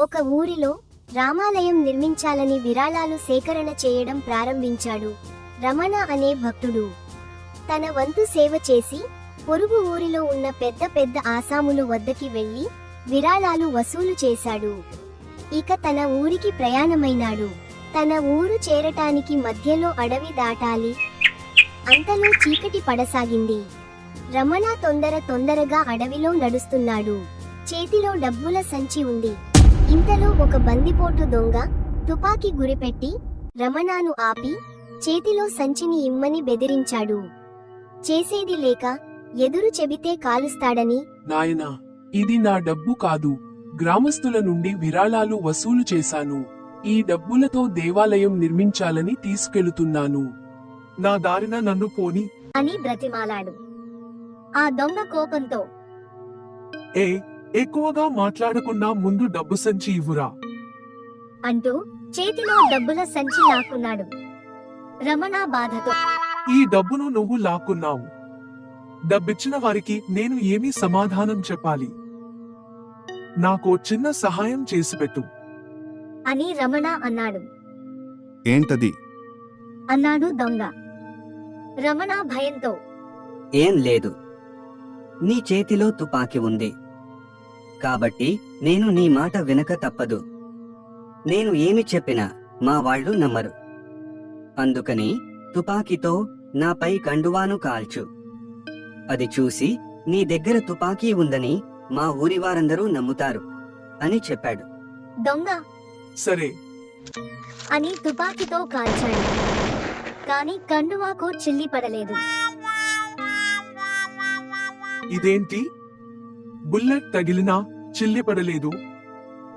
ఒక ఊరిలో రామాలయం నిర్మించాలని విరాళాలు సేకరణ చేయడం ప్రారంభించాడు రమణ అనే భక్తుడు. తన వంతు సేవ చేసి పొరుగు ఊరిలో ఉన్న పెద్ద పెద్ద ఆసాములు వద్దకి వెళ్ళి విరాళాలు వసూలు చేశాడు. ఇక తన ఊరికి ప్రయాణమైనాడు. తన ఊరు చేరటానికి మధ్యలో అడవి దాటాలి. అంతలో చీకటి పడసాగింది. రమణ తొందర తొందరగా అడవిలో నడుస్తున్నాడు. చేతిలో డబ్బుల సంచి ఉంది. ఇంతలో ఒక బందిపోటు దొంగ తుపాకీ గురిపెట్టి రమణాను ఆపి చేతిలో సంచిని ఇమ్మని బెదిరించాడు. చేసేది లేక ఎదురు చెబితే కాలుస్తాడని నాయనా ఇది నా డబ్బు కాదు. గ్రామస్తుల నుండి విరాళాలు వసూలు చేశాను. ఈ డబ్బులతో దేవాలయం నిర్మించాలని తీసుకెళుతున్నాను. నా దారిన నన్ను పోని అని బ్రతిమాలాడు. ఆ దొంగ కోపంతో. ఏ ఎక్కువగా మాట్లాడకుండా ముందు డబ్బు సంచి ఇవ్వురా. అంటూ చేతిలో డబ్బుల సంచి లాక్కున్నాడు. రమణ బాధతో. ఈ డబ్బును నువ్వు లాక్కున్నావు. డబ్బిచ్చిన వారికి నేను ఏమీ సమాధానం చెప్పాలి? నాకో చిన్న సహాయం చేసి పెట్టు. అని రమణ అన్నాడు. ఏంటది? అన్నాడు దొంగ. రమణ భయంతో. ఏం లేదు. నీ చేతిలో తుపాకీ ఉంది. కాబట్టి నేను నీ మాట వినక తప్పదు. నేను ఏమి చెప్పినా మా వాళ్ళు నమ్మరు. అందుకని తుపాకీతో నాపై కండువాను కాల్చు. అది చూసి నీ దగ్గర తుపాకీ ఉందని మా ఊరి వారందరూ నమ్ముతారు అని చెప్పాడు. దొంగ. సరే. అని తుపాకీతో కాల్చాడు. కాని కండువాకు చిల్లి పడలేదు. ఇదేంటి? బుల్లెట్ తగిలినా చిల్లిపడలేదు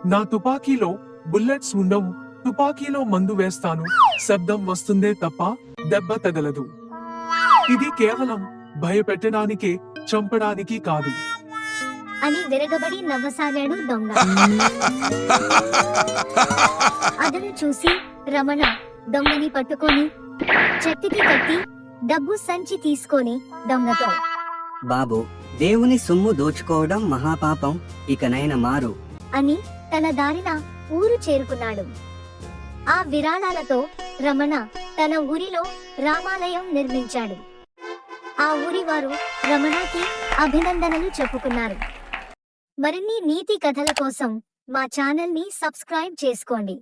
నా తుపాకీలో బుల్లెట్స్ ఉండవు. తుపాకీలో మందు వేస్తాను. శబ్దం వస్తుందే తప్ప దెబ్బ తగలదు. ఇది కేవలం భయపెట్టడానికే చంపడానికి కాదు. అని విరగబడి నవ్వసాగాడు దొంగ. అతను చూసి రమణ దొంగని పట్టుకొని చెట్టుకి కట్టి డబ్బు సంచి తీసుకొని దొంగతో బాబు దేవుని సొమ్ము దోచుకోవడం మహాపాపం ఇకనైన మారు. అని తన దారిన ఊరు చేరుకున్నాడు. ఆ విరాళాలతో రమణ తన ఊరిలో రామాలయం నిర్మించాడు. ఆ ఊరి వారు రమణకి అభినందనలు చెప్పుకున్నారు. మరిన్ని నీతి కథల కోసం మా ఛానల్ని సబ్స్క్రైబ్ చేసుకోండి.